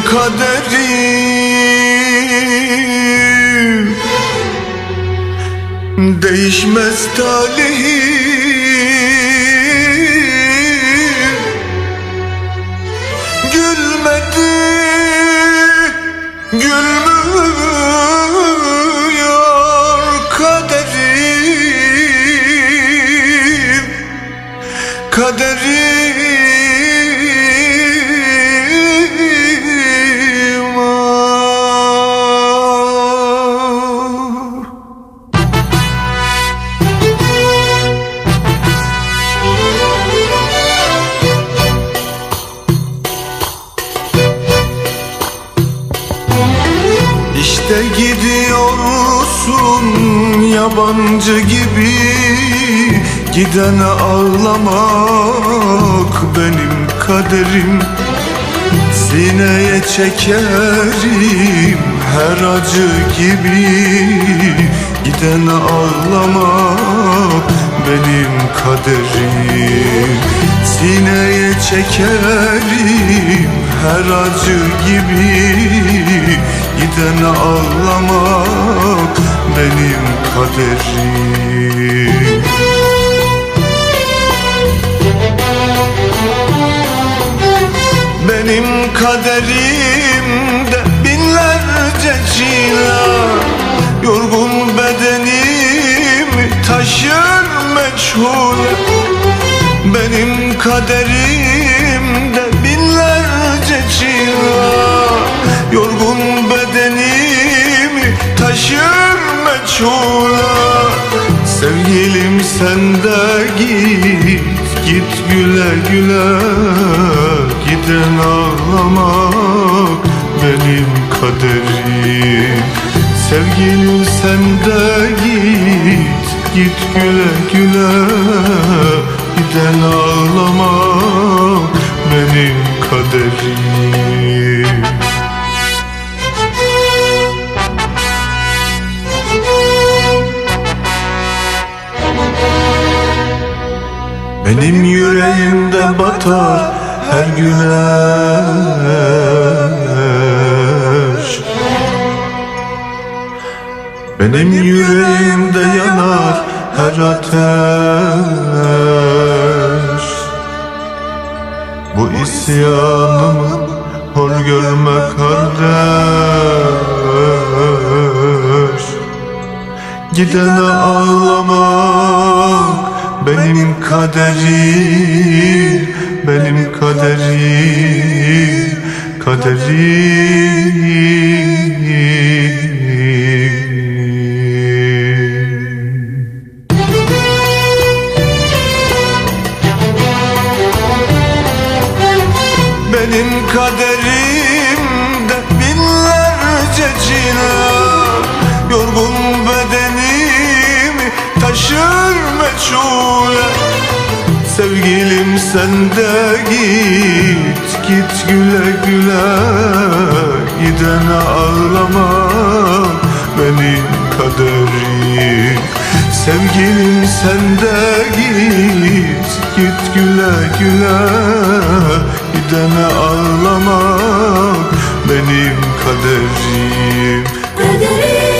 kaderim. Değişmez talihim. Gülmedi Gülmüyor gidiyorsun yabancı gibi. Gidene ağlamak benim kaderim. Sineye çekerim her acı gibi. Gidene ağlamak benim kaderim. Sineye çekerim her acı gibi. Gidene ağlamak benim kaderim. Benim kaderimde binlerce çile Yorgun bedenimi taşır meçhul. Benim kaderimde binlerce çile Yorgun bedenimi taşır meçhul Sevgilim sen de git Git güle güle. Giden ağlamak Benim kaderim. Sevgilim sen de git Git güle güle. Giden ağlamak Benim kaderim Benim yüreğimde batar her güneş. Benim yüreğimde yanar her ateş. Bu isyanımı hor görme kardeş. Gidene ağlamak benim kaderim Benim kaderim Kaderim Benim kaderimde binlerce çile Yorgun bedenimi taşır meçhule Sevgilim sen de git, git güle güle Gidene ağlama. Benim kaderim Sevgilim sen de git, git güle güle Gidene ağlama. Benim kaderim Kaderim